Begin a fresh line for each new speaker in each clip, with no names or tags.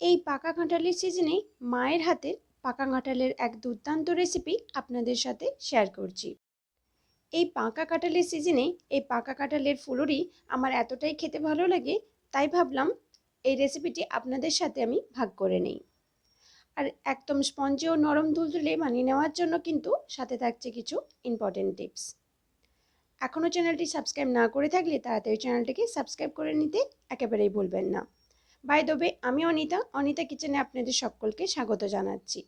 এই পাকা কাঁঠালের সিজনে মায়ের হাতের পাকা কাঁঠালের এক দুর্দান্ত রেসিপি আপনাদের সাথে শেয়ার করছি। এই পাকা কাঁঠালের সিজনে এই পাকা কাঁঠালের ফুলুরি আমার এতটাই খেতে ভালো লাগে, তাই ভাবলাম এই রেসিপিটি আপনাদের সাথে আমি ভাগ করে নেই। আর একদম স্পঞ্জে ও নরম তুলতুলে বানিয়ে নেওয়ার জন্য কিন্তু সাথে থাকছে কিছু ইম্পর্টেন্ট টিপস এখনও চ্যানেলটি সাবস্ক্রাইব না করে থাকলে তাড়াতাড়ি চ্যানেলটিকে সাবস্ক্রাইব করে নিতে একেবারেই ভুলবেন না। বাই দবে আমি অনিতা অনিতা কিচেনে আপনাদের সকলকে স্বাগত জানাচ্ছি।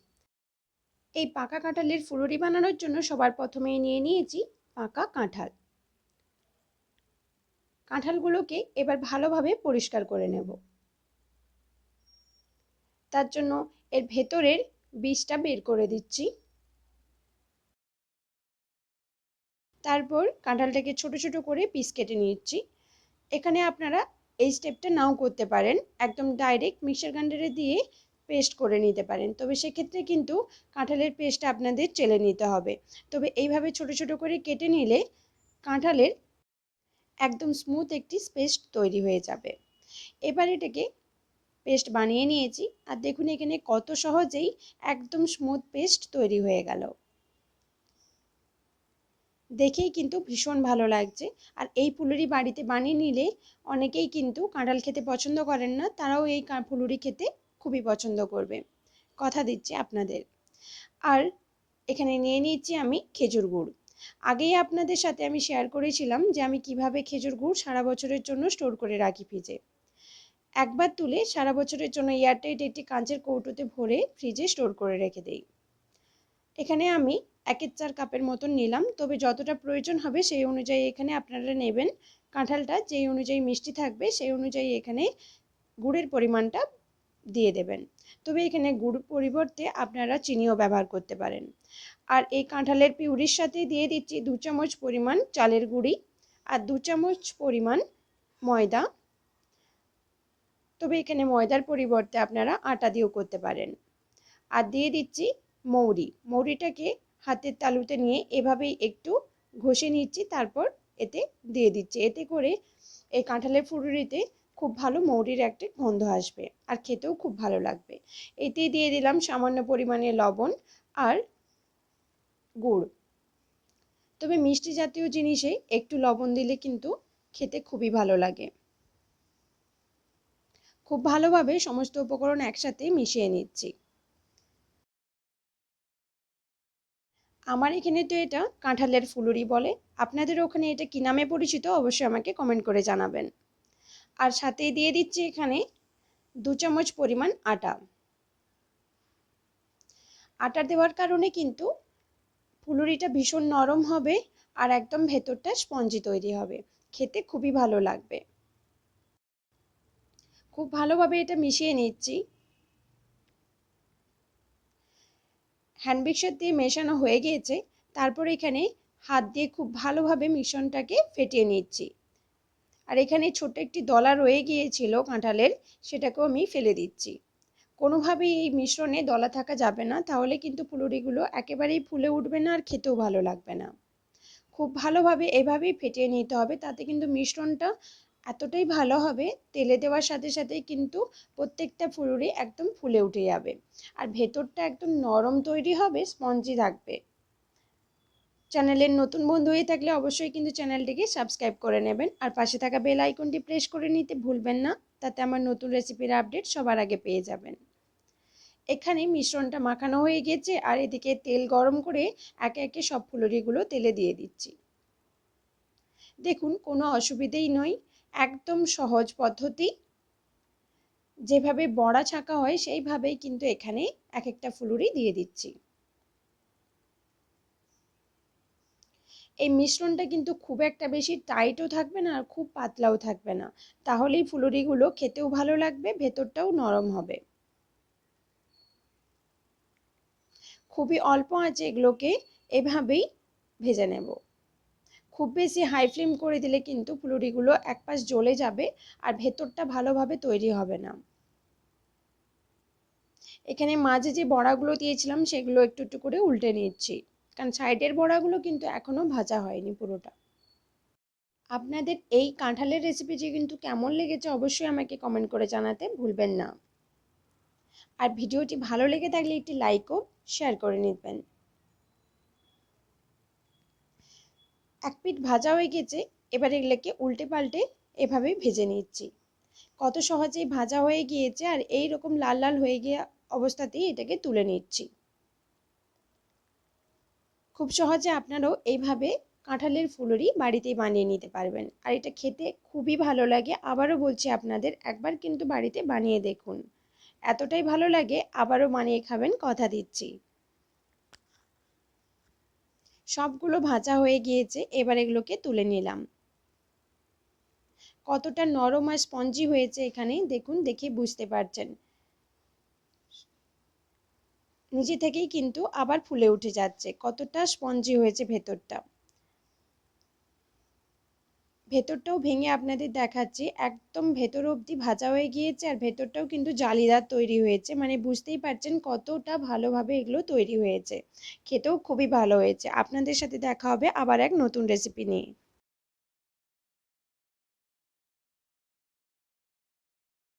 এই পাকা কাঁঠালের ফুলুরি বানানোর জন্য সবার প্রথমেই নিয়ে নিয়েছি পাকা কাঁঠাল। কাঁঠালগুলোকে এবার ভালোভাবে পরিষ্কার করে নেব। তার জন্য এর ভেতরের বীজটা বের করে দিচ্ছি। তারপর কাঁঠালটাকে ছোট ছোট করে পিস কেটে নিচ্ছি। এখানে আপনারা এই স্টেপটা নাও করতে পারেন। একদম ডাইরেক্ট মিক্সার গ্রাইন্ডারে দিয়ে পেস্ট করে নিতে পারেন। তবে সেক্ষেত্রে কিন্তু কাঁঠালের পেস্টটা আপনাদের চেলে নিতে হবে। তবে এইভাবে ছোট ছোট করে কেটে নিলে কাঁঠালের একদম স্মুথ একটি পেস্ট তৈরি হয়ে যাবে। এবার এটাকে পেস্ট বানিয়ে নিয়েছি। আর দেখুন এখানে কত সহজেই একদম স্মুথ পেস্ট তৈরি হয়ে গেল। দেখেই কিন্তু ভীষণ ভালো লাগছে। আর এই ফুলুরি বাড়িতে বানিয়ে নিলে অনেকেই কিন্তু কাঁঠাল খেতে পছন্দ করেন না, তারাও এই ফুলুরি খেতে খুবই পছন্দ করবে। কথা দিচ্ছি আপনাদের। আর এখানে নিয়ে নিচ্ছি আমি খেজুর গুড়। আগেই আপনাদের সাথে আমি শেয়ার করেছিলাম যে আমি কীভাবে খেজুর গুড় সারা বছরের জন্য স্টোর করে রাখি ফ্রিজে একবার তুলে সারা বছরের জন্য এয়ারটাইট একটি কাঁচের কৌটোতে ভরে ফ্রিজে স্টোর করে রেখে দেই। এখানে আমি একের চার কাপের মতন নিলাম। তবে যতটা প্রয়োজন হবে সেই অনুযায়ী এখানে আপনারা নেবেন কাঁঠালটা। যেই অনুযায়ী মিষ্টি থাকবে সেই অনুযায়ী এখানে গুড়ের পরিমাণটা দিয়ে দেবেন। তবে এখানে গুড় পরিবর্তে আপনারা চিনিও ব্যবহার করতে পারেন। আর এই কাঁঠালের পিউরির সাথে দিয়ে দিচ্ছি দু চামচ পরিমাণ চালের গুঁড়ি আর দু চামচ পরিমাণ ময়দা। তবে এখানে ময়দার পরিবর্তে আপনারা আটা দিয়েও করতে পারেন। আর দিয়ে দিচ্ছি মৌরি। মৌরিটাকে হাতের তালুতে নিয়ে এভাবেই একটু ঘষে নিচ্ছি, তারপর এতে দিয়ে দিচ্ছি। এতে করে এই কাঁঠালের ফুরুরিতে খুব ভালো মৌরির একটা গন্ধ আসবে আর খেতেও খুব ভালো লাগবে। এতে দিয়ে দিলাম সামান্য পরিমাণে লবণ আর গুড়। তবে মিষ্টি জাতীয় জিনিসে একটু লবণ দিলে কিন্তু খেতে খুবই ভালো লাগে। খুব ভালোভাবে সমস্ত উপকরণ একসাথে মিশিয়ে নিচ্ছি। আমার এখানে তো এটা কাঁঠালের ফুলুরি বলে। আপনাদের ওখানে এটা কী নামে পরিচিত? অবশ্যই আমাকে কমেন্ট করে জানাবেন। আর সাথে দিয়ে দিচ্ছি এখানে দু চামচ পরিমাণ আটা। আটা দেওয়ার কারণে কিন্তু ফুলুরিটা ভীষণ নরম হবে আর একদম ভেতরটা স্পঞ্জি তৈরি হবে। খেতে খুবই ভালো লাগবে। খুব ভালোভাবে এটা মিশিয়ে নিচ্ছি। হ্যান্ড মিক্সার দিয়ে মেশানো হয়ে গিয়েছে, তারপর এখানে হাত দিয়ে খুব ভালোভাবে মিশ্রণটাকে ফেটিয়ে নিচ্ছি। আর এখানে ছোট একটি দলা রয়ে গিয়েছিল কাঁঠালের, সেটাকেও আমি ফেলে দিচ্ছি। কোনোভাবেই এই মিশ্রণে দলা থাকা যাবে না, তাহলে কিন্তু ফুলুরিগুলো একেবারেই ফুলে উঠবে না আর খেতেও ভালো লাগবে না। খুব ভালোভাবে এভাবেই ফেটিয়ে নিতে হবে, তাতে কিন্তু মিশ্রণটা এতটাই ভালো হবে, তেলে দেওয়ার সাথে সাথেই কিন্তু প্রত্যেকটা ফুলুরি একদম ফুলে উঠে যাবে। আর ভেতরটা একদম নরম তৈরি হবে, স্পঞ্জি থাকবে। চ্যানেলের নতুন বন্ধু হয়ে থাকলে অবশ্যই কিন্তু চ্যানেলটিকে সাবস্ক্রাইব করে নেবেন। আর পাশে থাকা বেল আইকনটি প্রেস করে নিতে ভুলবেন না, তাতে আমার নতুন রেসিপির আপডেট সবার আগে পেয়ে যাবেন। এখানে মিশ্রণটা মাখানো হয়ে গেছে, আর এদিকে তেল গরম করে একে একে সব ফুলুরিগুলো তেলে দিয়ে দিচ্ছি। দেখুন, কোনো অসুবিধেই নয়। একদম সহজ পদ্ধতি। যেভাবে বড়া ছাঁকা হয়, সেইভাবেই কিন্তু এখানে এক একটা ফুলুরি দিয়ে দিচ্ছি। এই মিশ্রণটা কিন্তু খুব একটা বেশি টাইটও থাকবে না আর খুব পাতলাও থাকবে না। তাহলেই ফুলুরিগুলো খেতেও ভালো লাগবে, ভেতরটাও নরম হবে। খুবই অল্প আঁচে এগুলোকে এভাবেই ভেজে নেব। খুব বেশি হাই ফ্লেম করে দিলে কিন্তু ফুলুরিগুলো এক পাশ জ্বলে যাবে আর ভেতরটা ভালোভাবে তৈরি হবে না। এখানে মাঝে যে বড়াগুলো দিয়েছিলাম সেগুলো একটু একটু করে উল্টে নিচ্ছি, কারণ সাইডের বড়াগুলো কিন্তু এখনও ভাজা হয়নি পুরোটা। আপনাদের এই কাঁঠালের রেসিপিটি কিন্তু কেমন লেগেছে অবশ্যই আমাকে কমেন্ট করে জানাতে ভুলবেন না। আর ভিডিওটি ভালো লেগে থাকলে একটি লাইক ও শেয়ার করে নিবেন। এক পিঠ ভাজা হয়ে গেছে, এবার এগুলোকে উল্টে পাল্টে এভাবে ভেজে নিচ্ছি। কত সহজেই ভাজা হয়ে গিয়েছে আর এই রকম লাল লাল হয়ে গিয়ে অবস্থাতেই এটাকে তুলে নিচ্ছি। খুব সহজে আপনারাও এইভাবে কাঁঠালের ফুলুরি বাড়িতেই বানিয়ে নিতে পারবেন। আর এটা খেতে খুবই ভালো লাগে। আবারও বলছি আপনাদের, একবার কিন্তু বাড়িতে বানিয়ে দেখুন। এতটাই ভালো লাগে, আবারও বানিয়ে খাবেন, কথা দিচ্ছি। সবগুলো ভাজা হয়ে গিয়েছে, এবার এগুলোকে তুলে নিলাম। কতটা নরম আর স্পঞ্জি হয়েছে এখানে, দেখুন, দেখে বুঝতে পারছেন। নিজে থেকেই কিন্তু আবার ফুলে উঠে যাচ্ছে, কতটা স্পঞ্জি হয়েছে ভেতরটা। ভেতরটাও ভেঙে আপনাদের দেখাচ্ছি। একদম ভেতর অবধি ভাজা হয়ে গিয়েছে আর ভেতরটাও কিন্তু জালিদার তৈরি হয়েছে। মানে বুঝতেই পারছেন কতটা ভালোভাবে এগুলো তৈরি হয়েছে। খেতেও খুবই ভালো হয়েছে। আপনাদের সাথে দেখা হবে আবার এক নতুন রেসিপি নিয়ে।